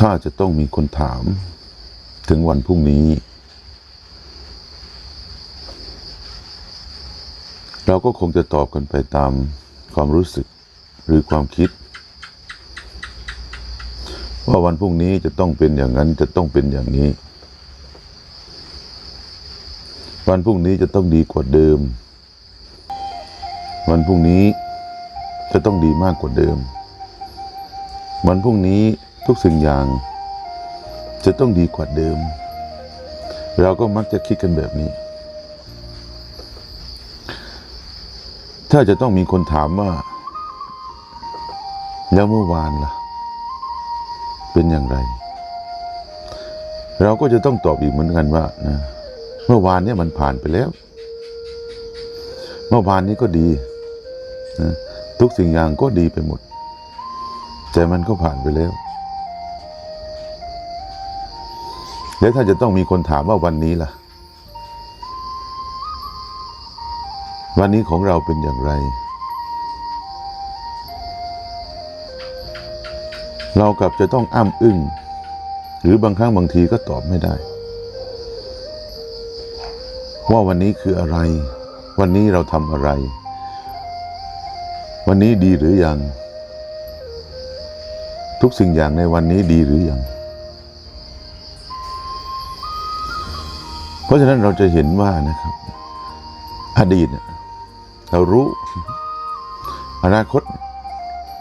ถ้าจะต้องมีคนถาม ถึงวันพรุ่งนี้ เราก็คงจะตอบกันไปตามความรู้สึกหรือความคิด ว่าวันพรุ่งนี้จะต้องเป็นอย่างนั้นจะต้องเป็นอย่างนี้ วันพรุ่งนี้จะต้องดีกว่าเดิม วันพรุ่งนี้จะต้องดีมากกว่าเดิม วันพรุ่งนี้ ทุกสิ่งอย่าง จะต้องดีกว่าเดิม เราก็มักจะคิดกันแบบนี้ ถ้าจะต้องมีคนถามว่า แล้วเมื่อวานล่ะ เป็นอย่างไร เราก็จะต้องตอบอีกเหมือนกันว่านะเมื่อวานเนี่ยมันผ่านไปแล้ว เมื่อวานนี้ก็ดีนะทุกสิ่งอย่างก็ดีไปหมด แต่มันก็ผ่านไปแล้ว แล้วถ้าจะต้องมีคนถามว่าวันนี้ล่ะ วันนี้ของเราเป็นอย่างไร เรากลับจะต้องอ้ำอึ้งหรือบางครั้งบางทีก็ตอบไม่ได้ ว่าวันนี้คืออะไร วันนี้เราทำอะไร วันนี้ดีหรือยัง ทุกสิ่งอย่างในวันนี้ดีหรือยัง เพราะฉะนั้นเราจะเห็นว่านะครับ อดีตเนี่ยเรารู้ อนาคต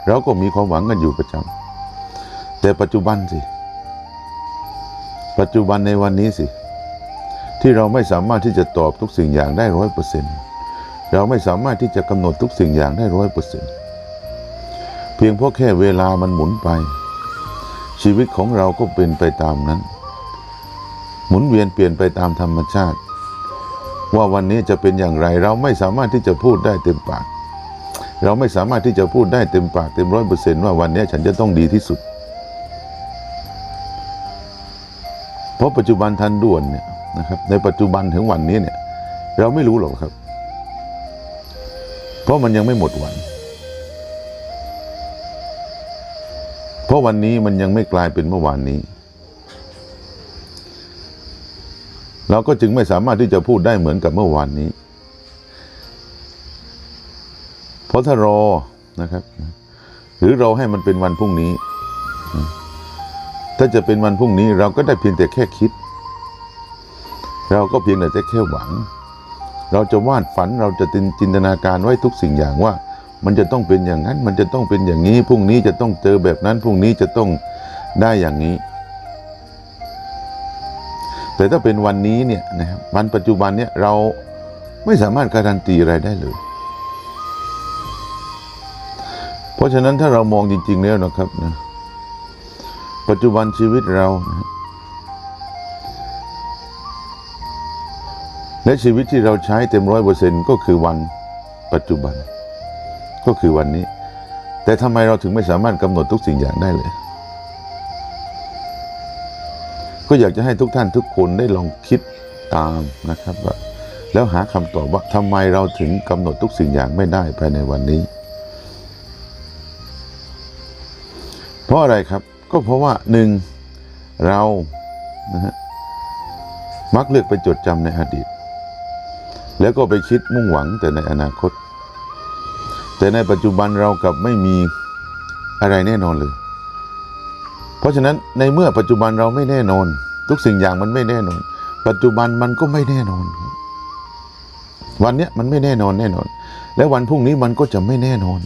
เราก็มีความหวังกันอยู่ประจำแต่ปัจจุบันสิ ปัจจุบันในวันนี้สิ ที่เราไม่สามารถที่จะตอบทุกสิ่งอย่างได้ร้อยเปอร์เซ็นต์เราไม่สามารถที่จะกำหนดทุกสิ่งอย่างได้ร้อยเปอร์เซ็นต์เพียงเพราะแค่เวลามันหมุนไป ชีวิตของเราก็เป็นไปตามนั้น หมุนเวียนเปลี่ยนไปตามธรรมชาติ ว่าวันนี้จะเป็นอย่างไรเราไม่สามารถที่จะพูดได้เต็มปาก เราไม่สามารถที่จะพูดได้เต็มปากเต็มร้อยเปอร์เซนต์ว่าวันนี้ฉันจะต้องดีที่สุด เพราะปัจจุบันทันด่วนเนี่ยนะครับในปัจจุบันถึงวันนี้เนี่ยเราไม่รู้หรอกครับ เพราะมันยังไม่หมดวัน เพราะวันนี้มันยังไม่กลายเป็นเมื่อวานนี้ เราก็จึงไม่สามารถที่จะพูดได้เหมือนกับเมื่อวานนี้ เพราะถ้ารอนะครับ หรือเราให้มันเป็นวันพรุ่งนี้ ถ้าจะเป็นวันพรุ่งนี้เราก็ได้เพียงแต่แค่คิด เราก็เพียงแต่แค่หวัง เราจะวาดฝันเราจะจินตนาการไว้ทุกสิ่งอย่างว่า มันจะต้องเป็นอย่างนั้น มันจะต้องเป็นอย่างนี้พรุ่งนี้จะต้องเจอแบบนั้นพรุ่งนี้จะต้องได้อย่างนี้ แต่ถ้าเป็นวันนี้เนี่ยนะครับวันปัจจุบันเนี่ยเราไม่สามารถการันตีอะไรได้เลย เพราะฉะนั้นถ้าเรามองจริง ๆ แล้วนะครับนะปัจจุบันชีวิตเรานะและชีวิตที่เราใช้เต็มร้อยเปอร์เซ็นก็คือวันปัจจุบัน ก็คือวันนี้ แต่ทำไมเราถึงไม่สามารถกำหนดทุกสิ่งอย่างได้เลย ก็อยากจะให้ทุกท่านทุกคนได้ลองคิดตามนะครับว่าแล้วหาคำตอบว่าทำไมเราถึงกำหนดทุกสิ่งอย่างไม่ได้ภายในวันนี้ เพราะอะไรครับก็เพราะว่าหนึ่งเรานะฮะมักเลือกไปจดจำในอดีต แล้วก็ไปคิดมุ่งหวังแต่ในอนาคต แต่ในปัจจุบันเรากลับไม่มีอะไรแน่นอนเลย ราะฉะนั้นในเมื่อปัจจุบันเราไม่แน่นอน ทุกสิ่งอย่างมันไม่แน่นอน ปัจจุบันมันก็ไม่แน่นอน วันเนี้ยมันไม่แน่นอนแน่นอน และวันพรุ่งนี้มันก็จะไม่แน่นอน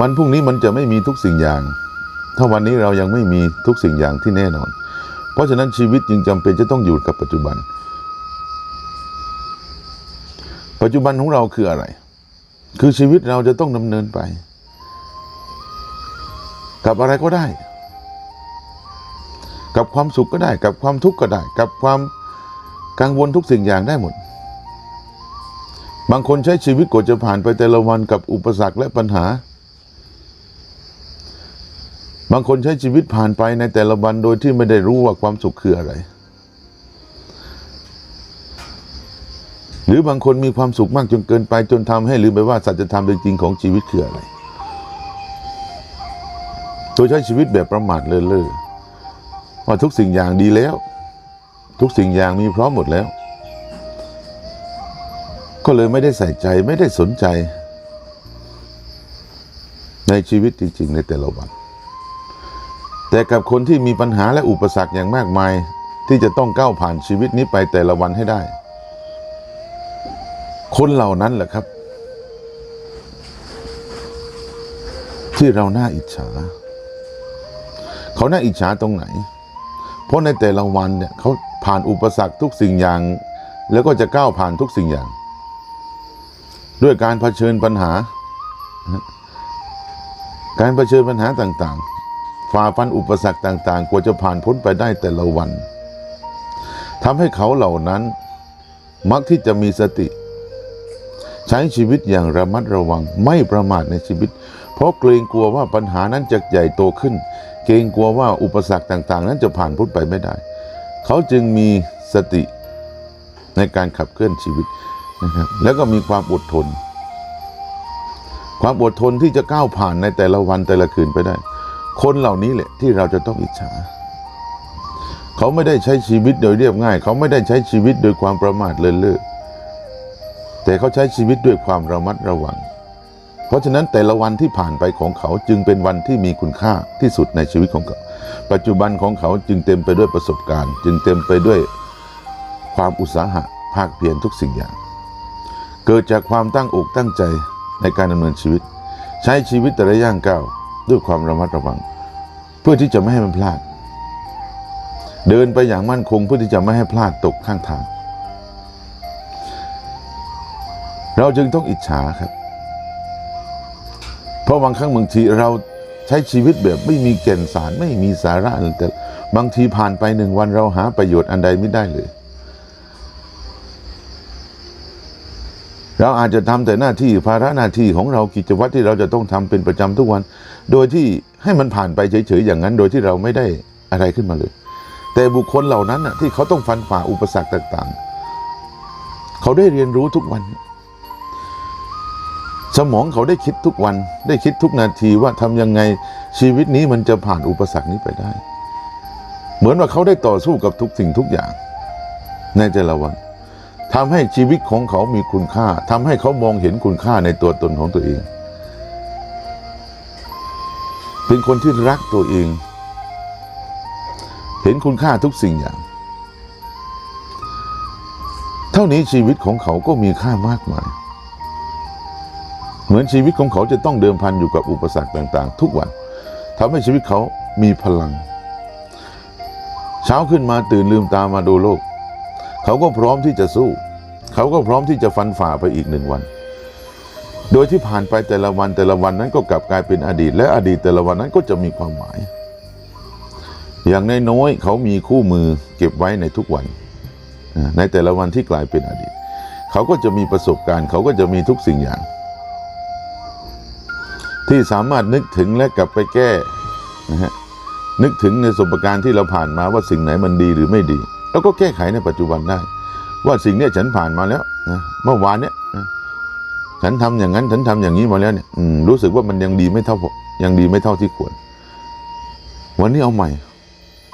วันพรุ่งนี้มันจะไม่มีทุกสิ่งอย่าง ถ้าวันนี้เรายังไม่มีทุกสิ่งอย่างที่แน่นอน เพราะฉะนั้นชีวิตจึงจำเป็นจะต้องอยู่กับปัจจุบัน ปัจจุบันของเราคืออะไร คือชีวิตเราจะต้องดำเนินไป กับอะไรก็ได้ กับความสุขก็ได้ กับความทุกข์ก็ได้ กับความกังวลทุกสิ่งอย่างได้หมด บางคนใช้ชีวิตกว่าจะผ่านไปแต่ละวันกับอุปสรรคและปัญหา บางคนใช้ชีวิตผ่านไปในแต่ละวันโดยที่ไม่ได้รู้ว่าความสุขคืออะไร หรือบางคนมีความสุขมากจนเกินไปจนทำให้ลืมไปว่าสัจธรรมจริงๆของชีวิตคืออะไร โดยใช้ชีวิตแบบประมาทเลินเล่อว่าทุกสิ่งอย่างดีแล้ว ทุกสิ่งอย่างมีพร้อมหมดแล้ว ก็เลยไม่ได้ใส่ใจไม่ได้สนใจ ในชีวิตจริง ๆ ในแต่ละวัน แต่กับคนที่มีปัญหาและอุปสรรคอย่างมากมายที่จะต้องก้าวผ่านชีวิตนี้ไปแต่ละวันให้ได้ คนเหล่านั้นแหละครับ ที่เราน่าอิจฉา เขาน่าอิจฉาตรงไหน เพราะในแต่ละวันเนี่ยเขาผ่านอุปสรรคทุกสิ่งอย่าง แล้วก็จะก้าวผ่านทุกสิ่งอย่าง ด้วยการเผชิญปัญหา การเผชิญปัญหาต่างๆ ฝ่าฟันอุปสรรคต่างๆ กว่าจะผ่านพ้นไปได้แต่ละวันทำให้เขาเหล่านั้นมักที่จะมีสติ ใช้ชีวิตอย่างระมัดระวังไม่ประมาทในชีวิต เพราะเกรงกลัวว่าปัญหานั้นจะใหญ่โตขึ้น เกรงกลัวว่าอุปสรรคต่าง ๆ นั้นจะผ่านพ้นไปไม่ได้ เขาจึงมีสติในการขับเคลื่อนชีวิตนะครับ แล้วก็มีความอดทน ความอดทนที่จะก้าวผ่านในแต่ละวันแต่ละคืนไปได้ คนเหล่านี้แหละที่เราจะต้องอิจฉา เขาไม่ได้ใช้ชีวิตโดยเรียบง่าย เขาไม่ได้ใช้ชีวิตโดยความประมาทเลินเล่อแต่เขาใช้ชีวิตด้วยความระมัดระวัง เพราะฉะนั้นแต่ละวันที่ผ่านไปของเขาจึงเป็นวันที่มีคุณค่าที่สุดในชีวิตของเขา ปัจจุบันของเขาจึงเต็มไปด้วยประสบการณ์ จึงเต็มไปด้วยความอุตสาหะภาคเพียรทุกสิ่งอย่าง เกิดจากความตั้งอกตั้งใจในการดำเนินชีวิต ใช้ชีวิตแต่ละย่างก้าวด้วยความระมัดระวัง เพื่อที่จะไม่ให้มันพลาด เดินไปอย่างมั่นคงเพื่อที่จะไม่ให้พลาดตกข้างทาง เราจึงต้องอิจฉาครับ เพราะบางครั้งบางทีเราใช้ชีวิตแบบไม่มีแก่นสารไม่มีสาระอะไรแต่บางทีผ่านไปหนึ่งวันเราหาประโยชน์อันใดไม่ได้เลย เราอาจจะทำแต่หน้าที่ภาระหน้าที่ของเรากิจวัตรที่เราจะต้องทำเป็นประจำทุกวัน โดยที่ให้มันผ่านไปเฉยๆอย่างนั้น โดยที่เราไม่ได้อะไรขึ้นมาเลย แต่บุคคลเหล่านั้นที่เขาต้องฟันฝ่าอุปสรรคต่าง ๆ เขาได้เรียนรู้ทุกวัน สมองเขาได้คิดทุกวัน ได้คิดทุกนาทีว่าทำยังไงชีวิตนี้มันจะผ่านอุปสรรคนี้ไปได้ เหมือนว่าเขาได้ต่อสู้กับทุกสิ่งทุกอย่าง ในแต่ละวันทำให้ชีวิตของเขามีคุณค่าทำให้เขามองเห็นคุณค่าในตัวตนของตัวเอง เป็นคนที่รักตัวเอง เห็นคุณค่าทุกสิ่งอย่าง เท่านี้ชีวิตของเขาก็มีค่ามากมาย เหมือนชีวิตของเขาจะต้องเดิมพันอยู่กับอุปสรรคต่างๆ ทุกวันทำให้ชีวิตเขามีพลัง เช้าขึ้นมาตื่นลืมตามาดูโลก เขาก็พร้อมที่จะสู้ เขาก็พร้อมที่จะฟันฝ่าไปอีกหนึ่งวัน โดยที่ผ่านไปแต่ละวันแต่ละวันนั้นก็กลับกลายเป็นอดีต และอดีตแต่ละวันนั้นก็จะมีความหมาย อย่างน้อยๆเขามีคู่มือเก็บไว้ในทุกวัน ในแต่ละวันที่กลายเป็นอดีต เขาก็จะมีประสบการณ์ เขาก็จะมีทุกสิ่งอย่าง ที่สามารถนึกถึงและกลับไปแก้นะฮะนึกถึงในสบการณ์ที่เราผ่านมาว่าสิ่งไหนมันดีหรือไม่ดี แล้วก็แก้ไขในปัจจุบันได้ ว่าสิ่งเนี้ยฉันผ่านมาแล้วนะเมื่อวานเนี้ยนะฉันทำอย่างนั้นฉันทำอย่างนี้มาแล้วเนี่ยอืมรู้สึกว่ามันยังดีไม่เท่ายังดีไม่เท่าที่ควร วันนี้เอาใหม่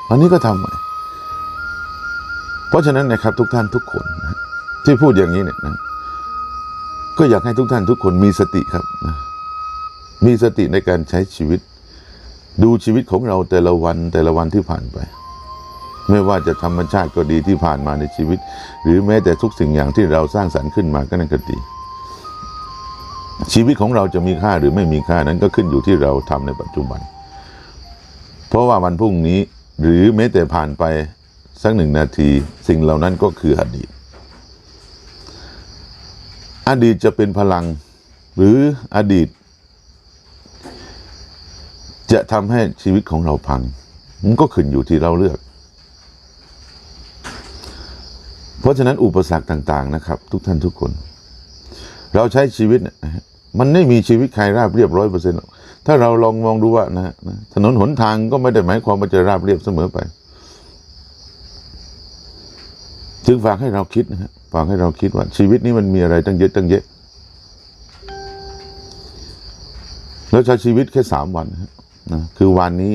วันนี้ก็ทำใหม่ เพราะฉะนั้นนะครับ ทุกท่านทุกคนนะที่พูดอย่างนี้เนี่ยนะก็อยากให้ทุกท่านทุกคนมีสติครับนะ มีสติในการใช้ชีวิต ดูชีวิตของเราแต่ละวันแต่ละวันที่ผ่านไป ไม่ว่าจะธรรมชาติก็ดีที่ผ่านมาในชีวิต หรือแม้แต่ทุกสิ่งอย่างที่เราสร้างสรรค์ขึ้นมาก็นั่นก็ดีชีวิตของเราจะมีค่าหรือไม่มีค่านั้นก็ขึ้นอยู่ที่เราทำในปัจจุบัน เพราะว่าวันพรุ่งนี้หรือแม้แต่ผ่านไปสักหนึ่งนาที สิ่งเหล่านั้นก็คืออดีต อดีตจะเป็นพลัง หรืออดีต จะทำให้ชีวิตของเราพัง มันก็ขึ้นอยู่ที่เราเลือก เพราะฉะนั้นอุปสรรคต่าง ๆ นะครับ ทุกท่านทุกคน เราใช้ชีวิตเนี่ยนะมันไม่มีชีวิตใครราบเรียบร้อยเปอร์เซ็นต์ถ้าเราลองมองดูว่านะนะถนนหนทางก็ไม่ได้หมายความว่าจะราบเรียบเสมอไป จึงฝากให้เราคิดนะฮะฝากให้เราคิดว่าชีวิตนี้มันมีอะไรตั้งเยอะตั้งเยอะแล้วใช้ชีวิตแค่สามวันนะฮะ นะคือวันนี้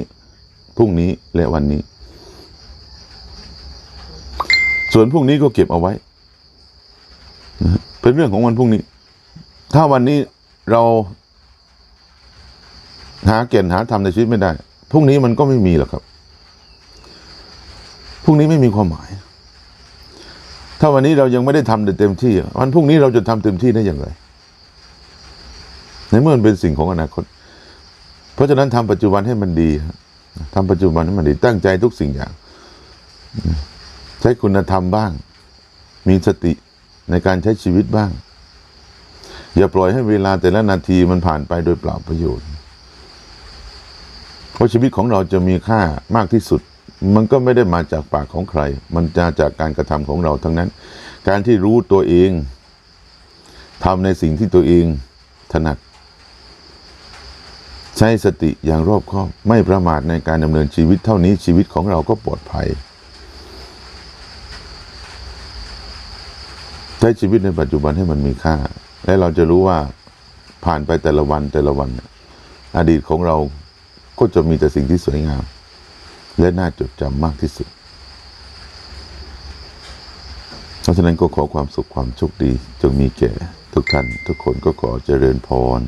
พรุ่งนี้และวันนี้ ส่วนพรุ่งนี้ก็เก็บเอาไว้นะเป็นเรื่องของวันพรุ่งนี้ ถ้าวันนี้เราหาเก่นหาทำในชีวิตไม่ได้ พรุ่งนี้มันก็ไม่มีหรอกครับ พรุ่งนี้ไม่มีความหมาย ถ้าวันนี้เรายังไม่ได้ทำเต็มที่ วันพรุ่งนี้เราจะทำเต็มที่ได้อย่างไร ในเมื่อมันเป็นสิ่งของอนาคต เพราะฉะนั้นทำปัจจุบันให้มันดีครับทำปัจจุบันให้มันดี ตั้งใจทุกสิ่งอย่าง ใช้คุณธรรมบ้าง มีสติในการใช้ชีวิตบ้าง อย่าปล่อยให้เวลาแต่ละนาทีมันผ่านไปโดยเปล่าประโยชน์ เพราะชีวิตของเราจะมีค่ามากที่สุด มันก็ไม่ได้มาจากปากของใคร มันจะจากการกระทำของเราทั้งนั้น การที่รู้ตัวเองทำในสิ่งที่ตัวเองถนัด ใช้สติอย่างรอบคอบไม่ประมาทในการดำเนินชีวิตเท่านี้ชีวิตของเราก็ปลอดภัย ใช้ชีวิตในปัจจุบันให้มันมีค่า และเราจะรู้ว่าผ่านไปแต่ละวันแต่ละวัน อดีตของเราก็จะมีแต่สิ่งที่สวยงาม และน่าจดจำมากที่สุด เพราะฉะนั้นก็ขอความสุขความโชคดี จงมีแก่ ทุกท่านทุกคนก็ขอเจริญพร